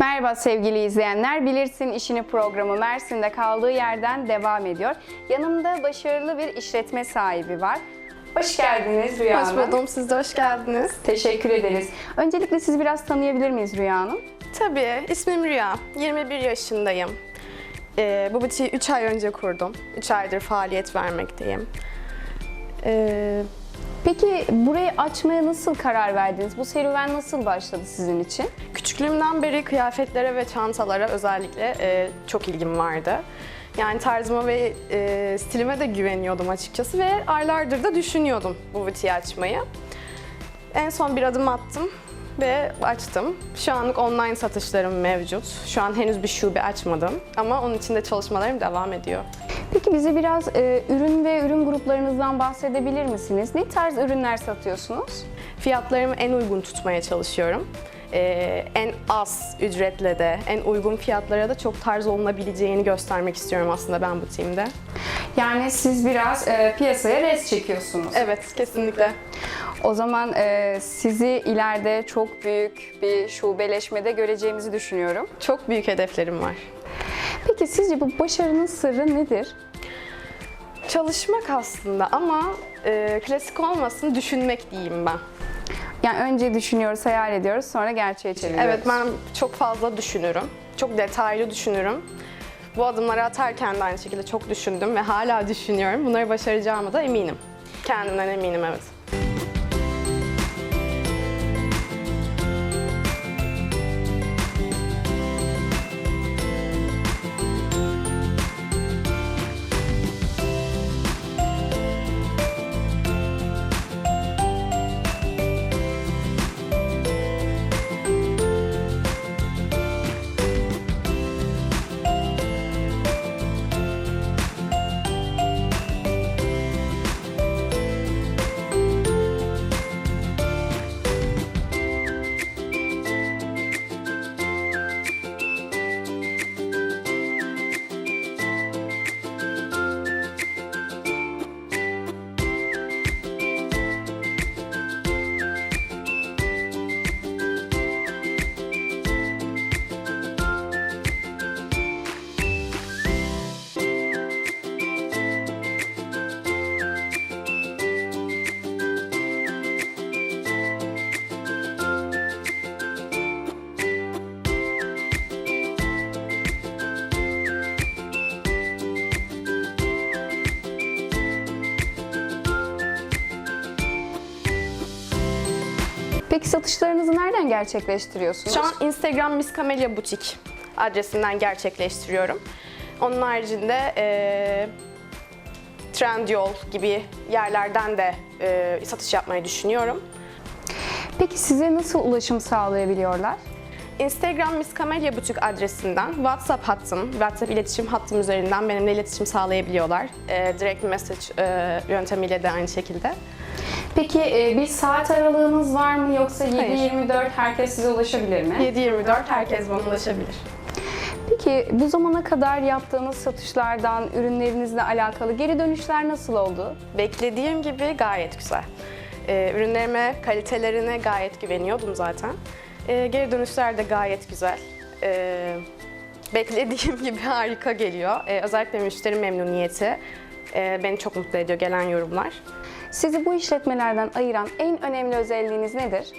Merhaba sevgili izleyenler. Bilirsin işini programı Mersin'de kaldığı yerden devam ediyor. Yanımda başarılı bir işletme sahibi var. Hoş geldiniz Rüya Hoş Hanım. buldum. Siz de hoş geldiniz. Teşekkür ederiz. Öncelikle sizi biraz tanıyabilir miyiz Rüya Hanım? Tabii. ismim Rüya. 21 yaşındayım. Ee, bu butiği 3 ay önce kurdum. 3 aydır faaliyet vermekteyim. Ee, Peki burayı açmaya nasıl karar verdiniz? Bu serüven nasıl başladı sizin için? küçüklüğümden beri kıyafetlere ve çantalara özellikle e, çok ilgim vardı. Yani tarzıma ve e, stilime de güveniyordum açıkçası ve aylardır da düşünüyordum bu butiği açmayı. En son bir adım attım ve açtım. Şu anlık online satışlarım mevcut. Şu an henüz bir şube açmadım ama onun için de çalışmalarım devam ediyor. Peki bize biraz e, ürün ve ürün gruplarınızdan bahsedebilir misiniz? Ne tarz ürünler satıyorsunuz? Fiyatlarımı en uygun tutmaya çalışıyorum. Ee, en az ücretle de, en uygun fiyatlara da çok tarz olunabileceğini göstermek istiyorum aslında ben bu team'de. Yani siz biraz e, piyasaya res çekiyorsunuz. Evet, kesinlikle. O zaman e, sizi ileride çok büyük bir şubeleşmede göreceğimizi düşünüyorum. Çok büyük hedeflerim var. Peki sizce bu başarının sırrı nedir? Çalışmak aslında ama e, klasik olmasın düşünmek diyeyim ben. Yani önce düşünüyoruz, hayal ediyoruz, sonra gerçeğe çeviriyoruz. Evet ben çok fazla düşünürüm. Çok detaylı düşünürüm. Bu adımları atarken de aynı şekilde çok düşündüm ve hala düşünüyorum. Bunları başaracağıma da eminim. Kendimden eminim evet. Peki satışlarınızı nereden gerçekleştiriyorsunuz? Şu an Instagram Miss Camelia Butik adresinden gerçekleştiriyorum. Onun haricinde e, Trendyol gibi yerlerden de e, satış yapmayı düşünüyorum. Peki size nasıl ulaşım sağlayabiliyorlar? Instagram Miss Camelia Butik adresinden WhatsApp hattım, WhatsApp iletişim hattım üzerinden benimle iletişim sağlayabiliyorlar. E, direct message e, yöntemiyle de aynı şekilde. Peki e, bir saat aralığınız var mı yoksa Hayır. 7-24 herkes size ulaşabilir mi? 7-24 herkes bana ulaşabilir. Peki bu zamana kadar yaptığınız satışlardan, ürünlerinizle alakalı geri dönüşler nasıl oldu? Beklediğim gibi gayet güzel. Ee, ürünlerime, kalitelerine gayet güveniyordum zaten. Ee, geri dönüşler de gayet güzel. Ee, beklediğim gibi harika geliyor. Ee, özellikle müşteri memnuniyeti e, beni çok mutlu ediyor gelen yorumlar. Sizi bu işletmelerden ayıran en önemli özelliğiniz nedir?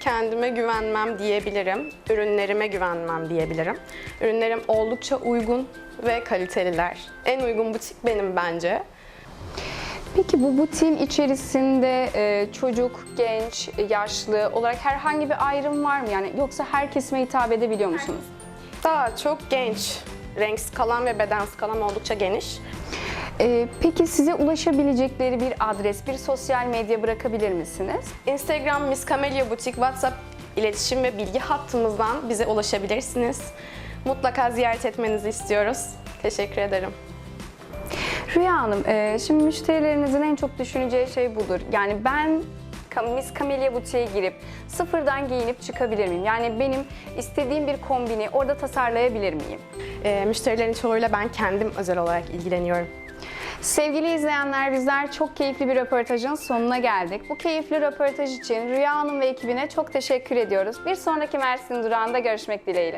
Kendime güvenmem diyebilirim, ürünlerime güvenmem diyebilirim. Ürünlerim oldukça uygun ve kaliteliler. En uygun butik benim bence. Peki bu butiğin içerisinde e, çocuk, genç, yaşlı olarak herhangi bir ayrım var mı? Yani yoksa her kesime hitap edebiliyor musunuz? Daha çok genç, renk skalam ve beden skalam oldukça geniş. E, peki size ulaşabilecekleri bir adres, bir sosyal medya bırakabilir misiniz? Instagram Miss Camelia Butik, WhatsApp iletişim ve bilgi hattımızdan bize ulaşabilirsiniz. Mutlaka ziyaret etmenizi istiyoruz. Teşekkür ederim. Rüya Hanım, e, şimdi müşterilerinizin en çok düşüneceği şey budur. Yani ben Miss Camellia Butiğe girip sıfırdan giyinip çıkabilir miyim? Yani benim istediğim bir kombini orada tasarlayabilir miyim? Ee, müşterilerin çoğuyla ben kendim özel olarak ilgileniyorum. Sevgili izleyenler bizler çok keyifli bir röportajın sonuna geldik. Bu keyifli röportaj için Rüya Hanım ve ekibine çok teşekkür ediyoruz. Bir sonraki Mersin durağında görüşmek dileğiyle.